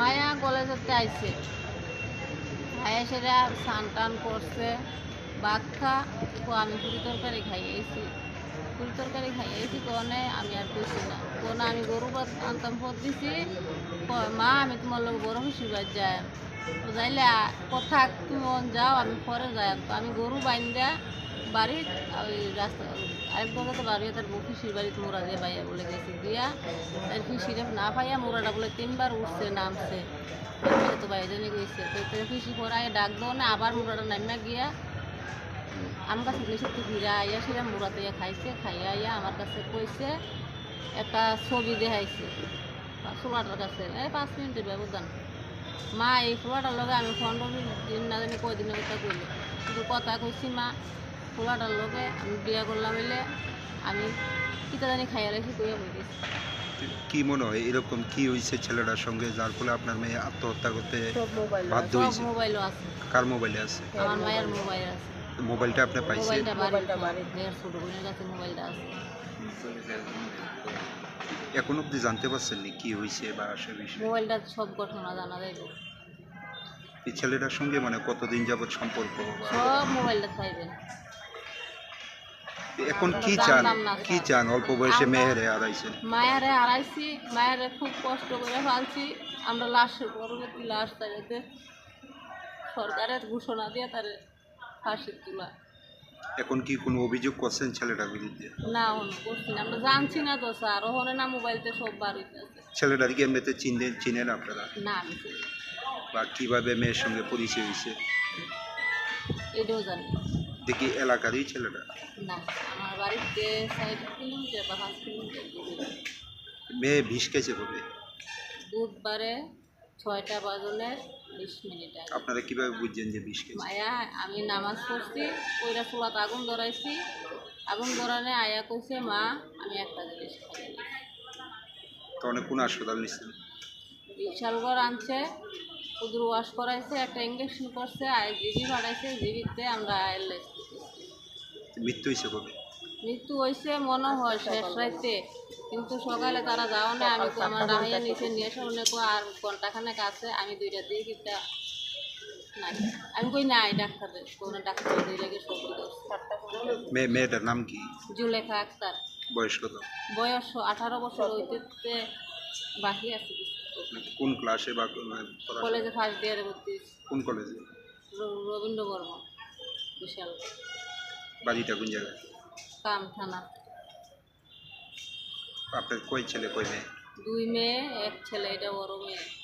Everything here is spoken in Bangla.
মায়া কলেজেতে আইছে। আয়া সেটা স্নান টান করছে, ভাত খা তো আমি পুরি তরকারি খাইয়েছি পুরি তরকারি খাইয়েছি কোনে আমি আর কইছি না। কোনে আমি গরু আনতাম পর দিছি মা, আমি তোমার লোক বাদ যাই। তো যাইলে, কথা, তুমি যাও, আমি পরে যাই। তো আমি গরু বাইন্দা বাড়ির, ওই রাস্তা, আরেক জায়গাতে বাড়ি, তার মুখিসির বাড়িতে মোরা দিয়ে বাইয়া বলে গেছে, দিয়া তার ফিসিরে না পাইয়া মোরাটা বলে তিনবার উঠছে, নামছে। তো বাইরে গেছে। তো ফিসি পড়ায় ডাক দাও না, আবার মোরাটা নামিয়া গিয়া আমার কাছে গেছে তো ঘিরা আইয়া সেটা মোরাতে খাইছে, খাইয়া আইয়া আমার কাছে কইছে, একটা ছবি দেখাইছে। সোলাটার কাছে। এই পাঁচ মিনিটের ব্যবধান। মা, এই ফোলাটার লগে আমি পনেরো দিন না জানি কয়দিনের কথা কইলে। কিন্তু কথা কইছি মা ফোলাটার লগে আমি বিয়া করলাম হইলে আমি কিতা জানি খাইয়া রেখে কইয়া বইতেছি কি মনে হয় এরকম কি হয়েছে ছেলেটার সঙ্গে যার ফলে আপনার মেয়ে আত্মহত্যা করতে বাধ্য সব হয়েছে মোবাইলও আছে। কার মোবাইলে আছে? আমার মায়ের মোবাইল আছে। মোবাইলটা আপনি পাইছেন? মোবাইলটা বাড়ি মেয়ের ছোট বোনের কাছে মোবাইলটা আছে। এখন অব্দি জানতে পারছেন নি কি হয়েছে বা বিষয়ে মোবাইলটা সব ঘটনা জানা যাইব। এই ছেলেটার সঙ্গে মানে কতদিন যাবত সম্পর্ক? সব মোবাইলটা এখন কি চান? কি চান? অল্প বয়সে মেয়েরে হারাইছেন মায়ারে হারাইছি মায়ারে খুব কষ্ট করে ফালছি আমরা লাশের পরবর্তী লাশ তাদেরকে সরকারের ঘোষণা দিয়ে তার ফাঁসি তোলা এখন কি কোনো অভিযোগ করছেন ছেলেটার বিরুদ্ধে? না করছি না। আমরা জানছি না তো স্যার ওখানে না মোবাইলতে সব বাড়িতে আছে। ছেলেটাকে এমনিতে চিনেন চিনেন আপনারা? না আমি। বা কীভাবে মেয়ের সঙ্গে পরিচয় হয়েছে? এটাও জানি দেখি এলাকারই ছেলেটা? না আমার বাড়িতে সাইড কিলোমিটার বা পাঁচ কিলোমিটার মেয়ে কবে? বুধবারে ছয়টা বাজলে বিশ মিনিট আপনারা কীভাবে বুঝছেন যে ভিস খেয়েছে মায়া আমি নামাজ পড়ছি ওইটা চুলাত আগুন ধরাইছি। আগুন ধরানে আয়া কইছে মা আমি একটা জিনিস খাই তখন কোন হাসপাতাল নিচ্ছেন বিশালগড় আনছে কুদুর ওয়াশ করাইছে একটা ইঞ্জেকশন করছে আর জিবি বাড়াইছে জিবিতে আমরা মৃত্যু হয়েছে কবে? মৃত্যু হয়েছে মনে হয় শেষ রাইতে কিন্তু সকালে তারা যাও না আমি তো আমার রাহিয়া নিচে নিয়ে এসে মনে কো আর ঘন্টাখানেক আছে আমি দুইটা দিয়ে কিটা নাই। আমি কই নাই ডাক্তার কোনো ডাক্তার দুই লাগে সবজি মেয়েটার নাম কি? জুলেখা আক্তার। বয়স কত? বয়স আঠারো বছর হইতে বাকি আছে কোন ক্লাসে বা কোন- কলেজে ফার্স্ট ইয়ারে ভর্তি কোন কলেজে? রবীন্দ্র বর্মা বিশাল বাড়িটা কোন জায়গায়? কাম থানা। আপনার কই ছেলে কই মেয়ে? দুই মেয়ে এক ছেলে এটা বড় মেয়ে।